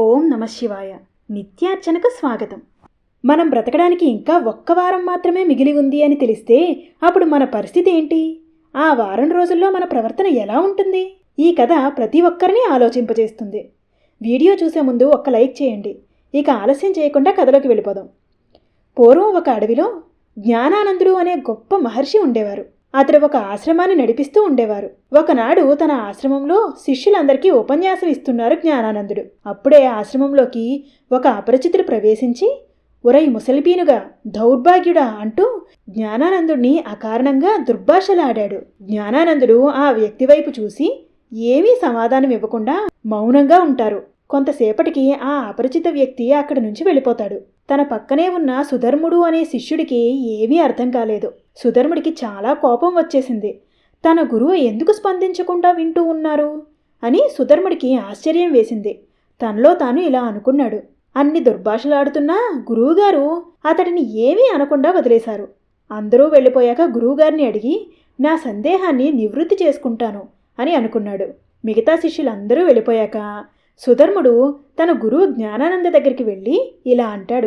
ఓం నమ శివాయ. నిత్యార్చనకు స్వాగతం. మనం బ్రతకడానికి ఇంకా ఒక్క వారం మాత్రమే మిగిలి ఉంది అని తెలిస్తే అప్పుడు మన పరిస్థితి ఏంటి? ఆ వారం రోజుల్లో మన ప్రవర్తన ఎలా ఉంటుంది? ఈ కథ ప్రతి ఒక్కరిని ఆలోచింపజేస్తుంది. వీడియో చూసే ముందు ఒక్క లైక్ చేయండి. ఇక ఆలస్యం చేయకుండా కథలోకి వెళ్ళిపోదాం. పూర్వం ఒక అడవిలో జ్ఞానానందుడు అనే గొప్ప మహర్షి ఉండేవారు. అతడు ఒక ఆశ్రమాన్ని నడిపిస్తూ ఉండేవారు. ఒకనాడు తన ఆశ్రమంలో శిష్యులందరికీ ఉపన్యాసం ఇస్తున్నారు జ్ఞానానందుడు. అప్పుడే ఆశ్రమంలోకి ఒక అపరిచితుడు ప్రవేశించి ఒరై ముసలిపీనుగా దౌర్భాగ్యుడా అంటూ జ్ఞానానందుడిని అకారణంగా దుర్భాషలాడాడు. జ్ఞానానందుడు ఆ వ్యక్తి వైపు చూసి ఏమీ సమాధానం ఇవ్వకుండా మౌనంగా ఉంటారు. కొంతసేపటికి ఆ అపరిచిత వ్యక్తి అక్కడి నుంచి వెళ్ళిపోతాడు. తన పక్కనే ఉన్న సుధర్ముడు అనే శిష్యుడికి ఏమీ అర్థం కాలేదు. సుధర్ముడికి చాలా కోపం వచ్చేసింది. తన గురువు ఎందుకు స్పందించకుండా వింటూ ఉన్నారు? అని సుధర్ముడికి ఆశ్చర్యం వేసింది. తనలో తాను ఇలా అనుకున్నాడు. అన్ని దుర్భాషలాడుతున్నా గురువుగారు అతడిని ఏమీ అనకుండా వదిలేశారు. అందరూ వెళ్ళిపోయాక గురువుగారిని అడిగి నా సందేహాన్ని నివృత్తి చేసుకుంటాను అని అనుకున్నాడు. మిగతా శిష్యులందరూ వెళ్ళిపోయాక సుధర్ముడు తన గురువు జ్ఞానానంద దగ్గరికి వెళ్ళి ఇలా అంటాడు.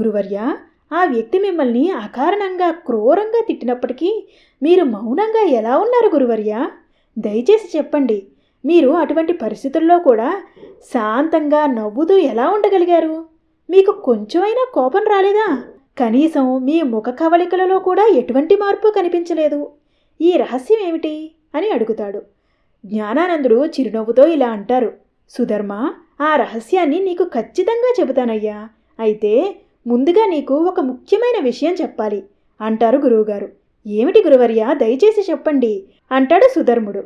గురువర్య ఆ వ్యక్తి మిమ్మల్ని అకారణంగా క్రూరంగా తిట్టినప్పటికీ మీరు మౌనంగా ఎలా ఉన్నారు గురువర్య? దయచేసి చెప్పండి. మీరు అటువంటి పరిస్థితుల్లో కూడా శాంతంగా నవ్వుతూ ఎలా ఉండగలిగారు? మీకు కొంచెమైనా కోపం రాలేదా? కనీసం మీ ముఖ కవళికలలో కూడా ఎటువంటి మార్పు కనిపించలేదు? ఈ రహస్యం ఏమిటి? అని అడుగుతాడు. జ్ఞానానందుడు చిరునవ్వుతో ఇలా అంటారు. సుధర్మ ఆ రహస్యాన్ని నీకు ఖచ్చితంగా చెబుతానయ్యా. అయితే ముందుగా నీకు ఒక ముఖ్యమైన విషయం చెప్పాలి అంటారు గురువుగారు. ఏమిటి గురువర్య దయచేసి చెప్పండి అంటాడు సుధర్ముడు.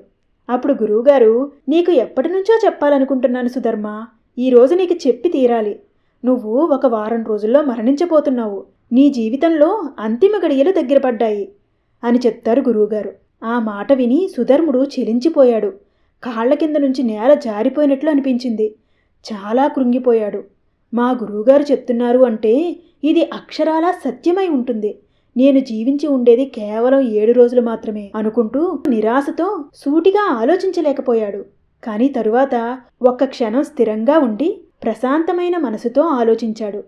అప్పుడు గురువుగారు నీకు ఎప్పటి నుంచో చెప్పాలనుకుంటున్నాను సుధర్మ. ఈరోజు నీకు చెప్పి తీరాలి. నువ్వు ఒక వారం రోజుల్లో మరణించబోతున్నావు. నీ జీవితంలో అంతిమ గడియలు దగ్గర పడ్డాయి అని చెప్తారు గురువుగారు. ఆ మాట విని సుధర్ముడు చెలించిపోయాడు. కాళ్ళ కింద నుంచి నేల జారిపోయినట్లు అనిపించింది. చాలా కృంగిపోయాడు. మా గురువుగారు చెప్తున్నారు అంటే ఇది అక్షరాలా సత్యమై ఉంటుంది. నేను జీవించి ఉండేది కేవలం ఏడు రోజులు మాత్రమే అనుకుంటూ నిరాశతో సూటిగా ఆలోచించలేకపోయాడు. కానీ తరువాత ఒక్క క్షణం స్థిరంగా ఉండి ప్రశాంతమైన మనసుతో ఆలోచించాడు.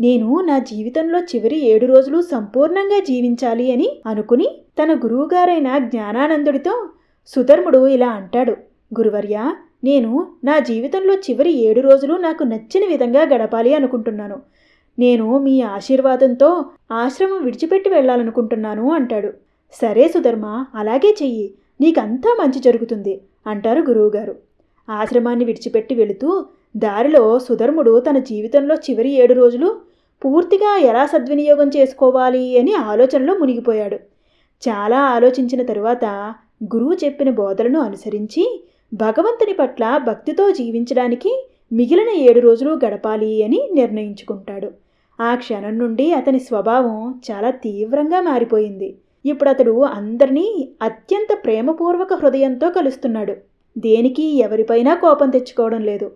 నేను నా జీవితంలో చివరి ఏడు రోజులు సంపూర్ణంగా జీవించాలి అని అనుకుని తన గురువుగారైన జ్ఞానానందుడితో సుధర్ముడు ఇలా అంటాడు. గురువర్య నేను నా జీవితంలో చివరి ఏడు రోజులు నాకు నచ్చిన విధంగా గడపాలి అనుకుంటున్నాను. నేను మీ ఆశీర్వాదంతో ఆశ్రమం విడిచిపెట్టి వెళ్ళాలనుకుంటున్నాను అంటాడు. సరే సుధర్మ అలాగే చెయ్యి. నీకంతా మంచి జరుగుతుంది అంటారు గురువుగారు. ఆశ్రమాన్ని విడిచిపెట్టి వెళుతూ దారిలో సుధర్ముడు తన జీవితంలో చివరి ఏడు రోజులు పూర్తిగా ఎలా సద్వినియోగం చేసుకోవాలి అని ఆలోచనలో మునిగిపోయాడు. చాలా ఆలోచించిన తరువాత గురువు చెప్పిన బోధలను అనుసరించి భగవంతుని పట్ల భక్తితో జీవించడానికి మిగిలిన ఏడు రోజులు గడపాలి అని నిర్ణయించుకుంటాడు. ఆ క్షణం నుండి అతని స్వభావం చాలా తీవ్రంగా మారిపోయింది. ఇప్పుడు అతడు అందరినీ అత్యంత ప్రేమపూర్వక హృదయంతో కలుస్తున్నాడు. దేనికి ఎవరిపైనా కోపం తెచ్చుకోవడం లేదు.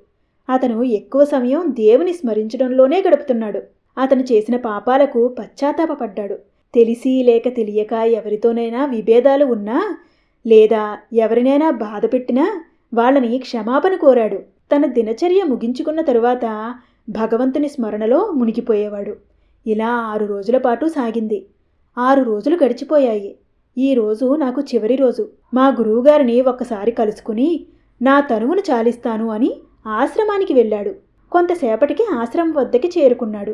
అతను ఎక్కువ సమయం దేవుని స్మరించడంలోనే గడుపుతున్నాడు. అతను చేసిన పాపాలకు పశ్చాత్తాపడ్డాడు తెలిసి లేక తెలియక ఎవరితోనైనా విభేదాలు ఉన్నా లేదా ఎవరినైనా బాధ పెట్టినా వాళ్ళని క్షమాపణ కోరాడు. తన దినచర్య ముగించుకున్న తరువాత భగవంతుని స్మరణలో మునిగిపోయేవాడు. ఇలా ఆరు రోజుల పాటు సాగింది. ఆరు రోజులు గడిచిపోయాయి. ఈ రోజు నాకు చివరి రోజు. మా గురువుగారిని ఒక్కసారి కలుసుకుని నా తనువును చాలిస్తాను అని ఆశ్రమానికి వెళ్ళాడు. కొంతసేపటికి ఆశ్రమం వద్దకి చేరుకున్నాడు.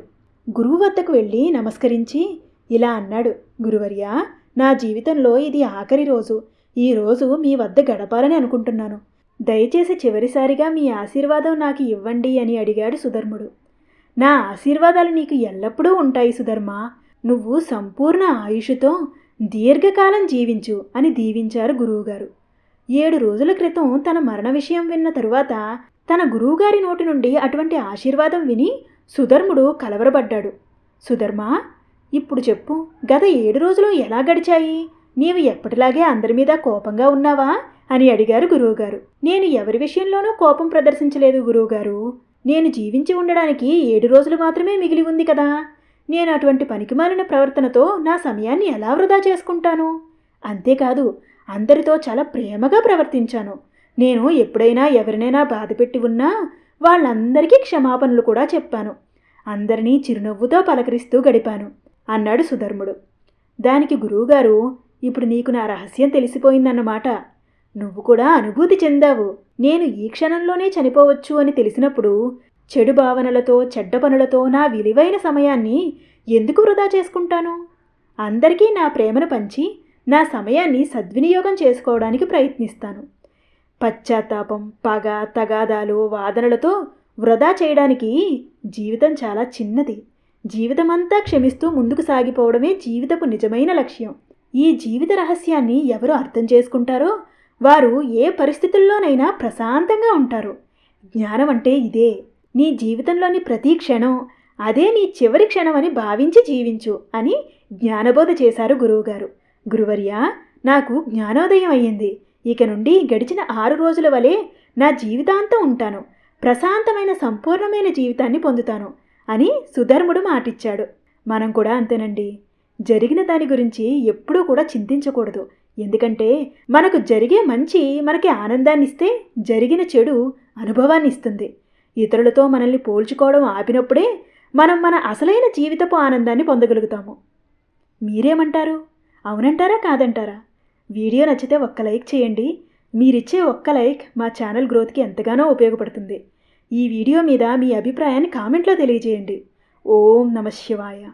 గురువు వద్దకు వెళ్ళి నమస్కరించి ఇలా అన్నాడు. గురువర్య నా జీవితంలో ఇది ఆఖరి రోజు. ఈ రోజు మీ వద్ద గడపాలని అనుకుంటున్నాను. దయచేసి చివరిసారిగా మీ ఆశీర్వాదం నాకు ఇవ్వండి అని అడిగాడు సుధర్ముడు. నా ఆశీర్వాదాలు నీకు ఎల్లప్పుడూ ఉంటాయి సుధర్మ. నువ్వు సంపూర్ణ ఆయుషుతో దీర్ఘకాలం జీవించు అని దీవించారు గురువుగారు. ఏడు రోజుల క్రితం తన మరణ విషయం విన్న తరువాత తన గురువుగారి నోటి నుండి అటువంటి ఆశీర్వాదం విని సుధర్ముడు కలవరపడ్డాడు. సుధర్మ ఇప్పుడు చెప్పు గత ఏడు రోజులు ఎలా గడిచాయి? నీవు ఎప్పటిలాగే అందరి మీద కోపంగా ఉన్నావా? అని అడిగారు గురువుగారు. నేను ఎవరి విషయంలోనూ కోపం ప్రదర్శించలేదు గురువుగారు. నేను జీవించి ఉండడానికి ఏడు రోజులు మాత్రమే మిగిలి ఉంది కదా. నేను అటువంటి పనికిమాలిన ప్రవర్తనతో నా సమయాన్ని ఎలా వృధా చేసుకుంటాను? అంతేకాదు అందరితో చాలా ప్రేమగా ప్రవర్తించాను. నేను ఎప్పుడైనా ఎవరినైనా బాధపెట్టి ఉన్నా వాళ్ళందరికీ క్షమాపణలు కూడా చెప్పాను. అందరినీ చిరునవ్వుతో పలకరిస్తూ గడిపాను అన్నాడు సుధర్ముడు. దానికి గురువుగారు ఇప్పుడు నీకు నా రహస్యం తెలిసిపోయిందన్నమాట. నువ్వు కూడా అనుభూతి చెందావు. నేను ఈ క్షణంలోనే చనిపోవచ్చు అని తెలిసినప్పుడు చెడు భావనలతో చెడ్డ పనులతో నా విలువైన సమయాన్ని ఎందుకు వృధా చేసుకుంటాను? అందరికీ నా ప్రేమను పంచి నా సమయాన్ని సద్వినియోగం చేసుకోవడానికి ప్రయత్నిస్తాను. పశ్చాత్తాపం పగ తగాదాలు వాదనలతో వృధా చేయడానికి జీవితం చాలా చిన్నది. జీవితమంతా క్షమిస్తూ ముందుకు సాగిపోవడమే జీవితపు నిజమైన లక్ష్యం. ఈ జీవిత రహస్యాన్ని ఎవరు అర్థం చేసుకుంటారో? వారు ఏ పరిస్థితుల్లోనైనా ప్రశాంతంగా ఉంటారు. జ్ఞానం అంటే ఇదే. నీ జీవితంలోని ప్రతి క్షణం అదే నీ చివరి క్షణం అని భావించి జీవించు అని జ్ఞానబోధ చేశారు గురువుగారు. గురువర్య నాకు జ్ఞానోదయం అయ్యింది. ఇక నుండి గడిచిన ఆరు రోజుల వలె నా జీవితాంతం ఉంటాను. ప్రశాంతమైన సంపూర్ణమైన జీవితాన్ని పొందుతాను అని సుధర్ముడు మాటిచ్చాడు. మనం కూడా అంతేనండి. జరిగిన దాని గురించి ఎప్పుడూ కూడా చింతించకూడదు. ఎందుకంటే మనకు జరిగే మంచి మనకి ఆనందాన్ని ఇస్తే జరిగిన చెడు అనుభవాన్ని ఇస్తుంది ఇతరులతో మనల్ని పోల్చుకోవడం ఆపినప్పుడే మనం మన అసలైన జీవితపు ఆనందాన్ని పొందగలుగుతాము. మీరేమంటారు? అవునంటారా? కాదంటారా? వీడియో నచ్చితే ఒక్క లైక్ చేయండి. మీరిచ్చే ఒక్క లైక్ మా ఛానల్ గ్రోత్కి ఎంతగానో ఉపయోగపడుతుంది. ఈ వీడియో మీద మీ అభిప్రాయాన్ని కామెంట్లో తెలియజేయండి. ఓం నమ శివాయ.